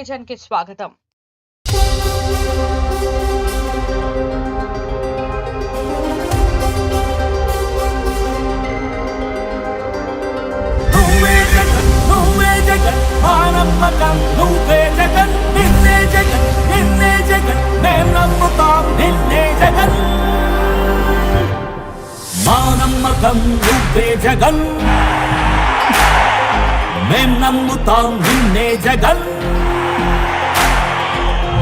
టెలివిజన్కి స్వాగతం నువ్వే జగన్ నువ్వే జగన్ మానమ్మకం నువ్వే జగన్ నిన్నే జగన్ నిన్నే జగన్ మేం నమ్ముతాం నిన్నే జగన్ మానమ్మకం నువ్వే జగన్ మేం నమ్ముతాం నిన్నే జగన్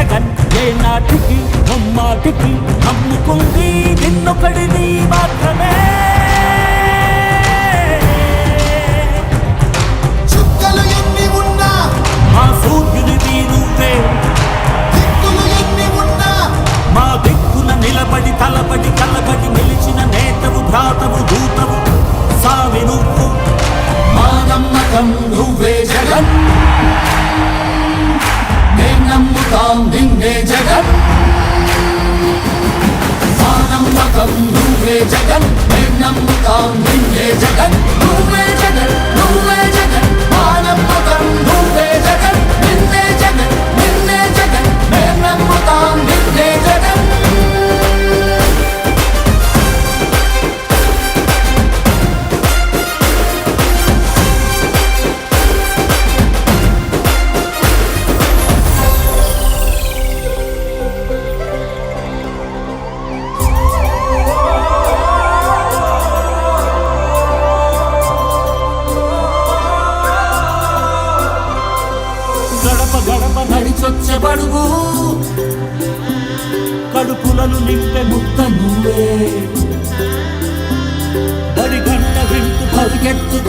జగన్ ఏ నాటికి నమ్మాటికి నమ్ముకుంది నిన్నొకడిని మాత్రమే. మా సూర్యునిది నువ్వే జగన్ భూమే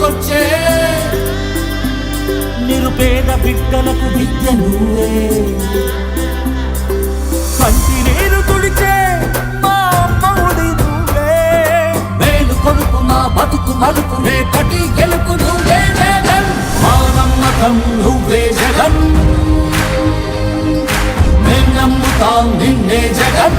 పరిగెత్తుకొచ్చే నిరుపేద బిడ్డలకు విద్య నువ్వే. కంటి నీరు తుడిచే మా అమ్మఒడి నువ్వే. మేలు కొడుకు మా బతుకు మలుపు రేపటి గెలుపు నువ్వే జగన్. మా నమ్మకం నువ్వే జగన్. మేం నమ్ముతాం నిన్నే జగన్.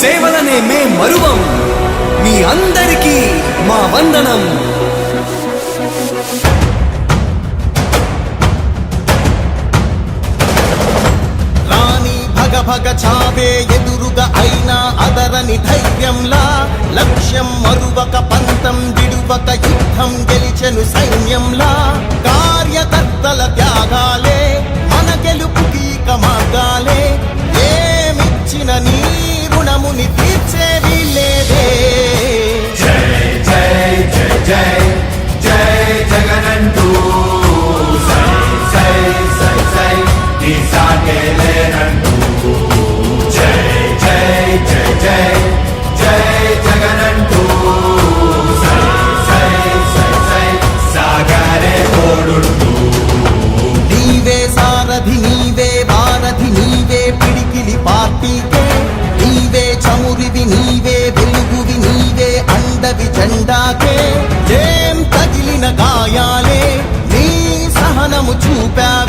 సేవలనే మే మరువం. మీ అందరికీ మా వందనం. రాణి భగ భగ చావే ఎదురుగా అయినా అదరని ధైర్యంలా లక్ష్యం మరువక పంతం విడువక యుద్ధం గెలిచెను సైన్యంలా కార్యకర్తల త్యాగాలే మన గెలుపుకి ఇక మార్గాలే ఏమిచ్చిన నీ రుణముని తీర్చేవి లేదే. చూపావే